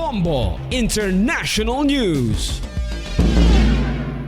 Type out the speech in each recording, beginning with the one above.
Bombo International News.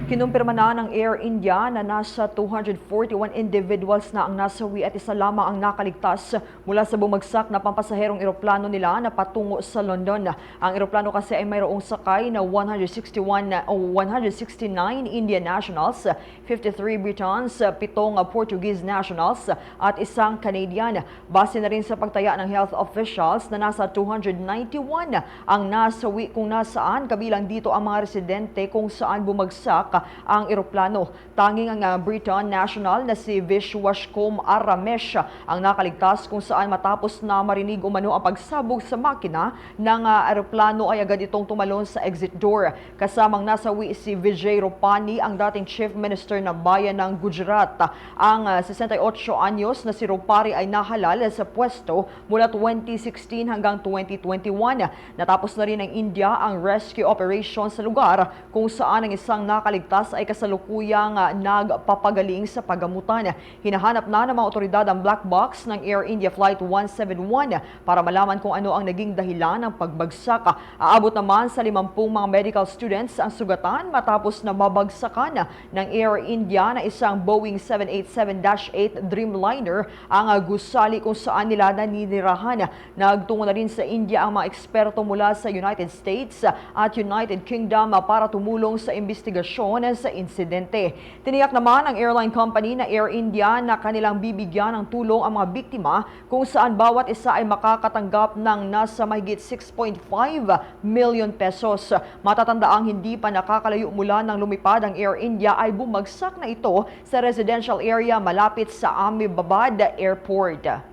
Kinumpirma na ng Air India na nasa 241 individuals na ang nasawi at isa lamang ang nakaligtas mula sa bumagsak na pampasaherong eroplano nila na patungo sa London. Ang eroplano kasi ay mayroong sakay na 161 na- o 169 Indian nationals, 53 Britons, pitong Portuguese nationals at isang Canadian. Base na rin sa pagtaya ng health officials na nasa 291 ang nasawi kung nasaan kabilang dito ang mga residente kung saan bumagsak ang eroplano. Tanging ang uh, Briton national na si Vishwashkom Aramesh ang nakaligtas kung saan matapos na marinig umano ang pagsabog sa makina ng uh, eroplano ay agad itong tumalon sa exit door. Kasamang nasawi si Vijay Rupani, ang dating chief minister ng bayan ng Gujarat. Ang uh, 68 anyos na si Rupari ay nahalal sa pwesto mula 2016 hanggang 2021. Natapos na rin ng India ang rescue operation sa lugar kung saan ang isang nakaligtas ay kasalukuyang uh, nagpapagaling sa pagamutan. Hinahanap na ng mga otoridad ang black box ng Air India Flight 171 para malaman kung ano ang naging dahilan ng pagbagsak. Aabot naman sa 50 mga medical students ang sugatan matapos na mabagsakan ng Air India na isang Boeing 787-8 Dreamliner ang uh, gusali kung saan nila naninirahan. Nagtungo na rin sa India ang mga eksperto mula sa United States at United Kingdom para tumulong sa investigasyon sa insidente. Tiniyak naman ng airline company na Air India na kanilang bibigyan ng tulong ang mga biktima kung saan bawat isa ay makakatanggap ng nasa mahigit 6.5 million pesos. Matatandaang hindi pa nakakalayo mula ng lumipad ang Air India ay bumagsak na ito sa residential area malapit sa Ahmedabad Airport.